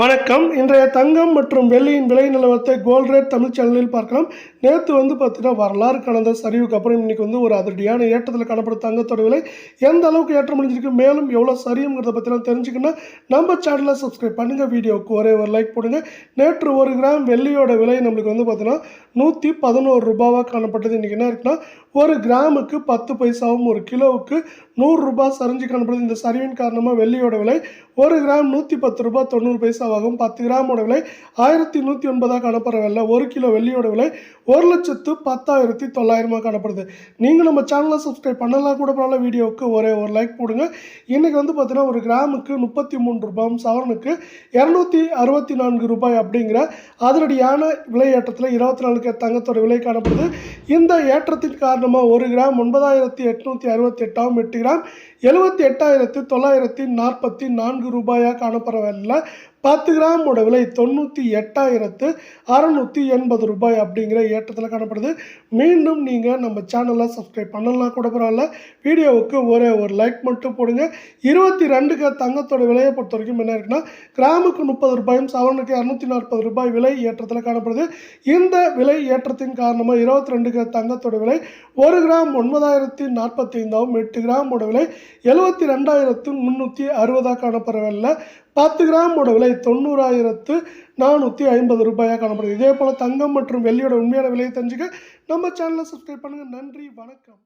வணக்கம். இன்றைய தங்கம் மற்றும் வெள்ளியின் விலை நிலவரத்தை கோல்ட் ரேட் தமிழ் சேனலில் பார்க்கலாம். நேற்று வந்து பார்த்தீங்கன்னா வரலாறு கடந்த சரிவுக்கு அப்புறம் இன்றைக்கி வந்து ஒரு அதிரடியான ஏற்றத்தில் காணப்படும் தங்கத்தோட விலை எந்த அளவுக்கு ஏற்றம் முடிஞ்சிருக்கு மேலும் எவ்வளோ சரியுங்கிறத பற்றிலாம் தெரிஞ்சுக்கணும்னா நம்ம சேனலை சப்ஸ்கிரைப் பண்ணுங்கள் வீடியோவுக்கு ஒரே ஒரு லைக் போடுங்க. நேற்று ஒரு கிராம் வெள்ளியோட விலை நம்மளுக்கு வந்து பார்த்தீங்கன்னா நூற்றி பதினோரு ரூபாவாக காணப்பட்டது. இன்றைக்கி என்ன இருக்குன்னா ஒரு கிராமுக்கு பத்து பைசாவும் ஒரு கிலோவுக்கு நூறு ரூபாய் சரிஞ்சு காணப்படுது. இந்த சரிவின் காரணமாக வெள்ளியோட விலை ஒரு கிராம் நூற்றி பத்து ரூபாய் தொண்ணூறு பைசா பைசாவாகும் பத்து கிராமோட விலை ஆயிரத்தி நூற்றி ஒன்பதாக காணப்படுற ஒரு கிலோ வெள்ளியோட விலை ஒரு லட்சத்து பத்தாயிரத்தி தொள்ளாயிரமாக காணப்படுது. நீங்கள் நம்ம சேனலை சப்ஸ்கிரைப் பண்ணலாம் கூட பரவாயில்ல வீடியோவுக்கு ஒரே ஒரு லைக் போடுங்க. இன்றைக்கி வந்து பார்த்தீங்கன்னா ஒரு கிராமுக்கு முப்பத்தி மூணு ரூபாயும் சவரனுக்கு இரநூத்தி அறுபத்தி நான்கு ரூபாய் அப்படிங்கிற அதிரடியான விலை ஏற்றத்தில் இருபத்தி நாலுக்கு தங்கத்தோட விலை காணப்படுது. இந்த ஏற்றத்தின் காரணமாக ஒரு கிராம் ஒன்பதாயிரத்தி எட்நூற்றி அறுபத்தி எட்டாம் எட்டு கிராம் எழுபத்தி எட்டாயிரத்து தொள்ளாயிரத்தி நாற்பத்தி நான்கு ரூபாயாக காணப்படவில்லை பத்து கிராமோட விலை தொண்ணூற்றி எட்டாயிரத்து அறநூற்றி எண்பது ரூபாய் அப்படிங்கிற ஏற்றத்தில் காணப்படுது. மீண்டும் நீங்கள் நம்ம சேனலை சப்ஸ்கிரைப் பண்ணலாம் கூட பரவாயில்ல. வீடியோவுக்கு ஒரே ஒரு லைக் மட்டும் போடுங்க. இருபத்தி ரெண்டுக்கு தங்கத்தோட விலையை பொறுத்த வரைக்கும் என்ன இருக்குன்னா கிராமுக்கு முப்பது ரூபாயும் சவரனுக்கு இரநூத்தி நாற்பது ரூபாய் விலை ஏற்றத்தில் காணப்படுது. இந்த விலை ஏற்றத்தின் காரணமாக இருபத்தி ரெண்டுக்கு தங்கத்தோட விலை ஒரு கிராம் ஒன்பதாயிரத்தி நாற்பத்தி ஐந்தாவும் எட்டு கிராமோட விலை எழுபத்தி ரெண்டாயிரத்து முந்நூற்றி அறுபதாக காணப்படவில்லை. பத்து கிராமோட விலை தொண்ணூறாயிரத்து நானூற்றி ஐம்பது ரூபாயாக காணப்படுது. இதே போல் தங்கம் மற்றும் வெள்ளியோட உண்மையான விலையை தெரிஞ்சுக்க நம்ம சேனலை சப்ஸ்கிரைப் பண்ணுங்கள் நன்றி வணக்கம்.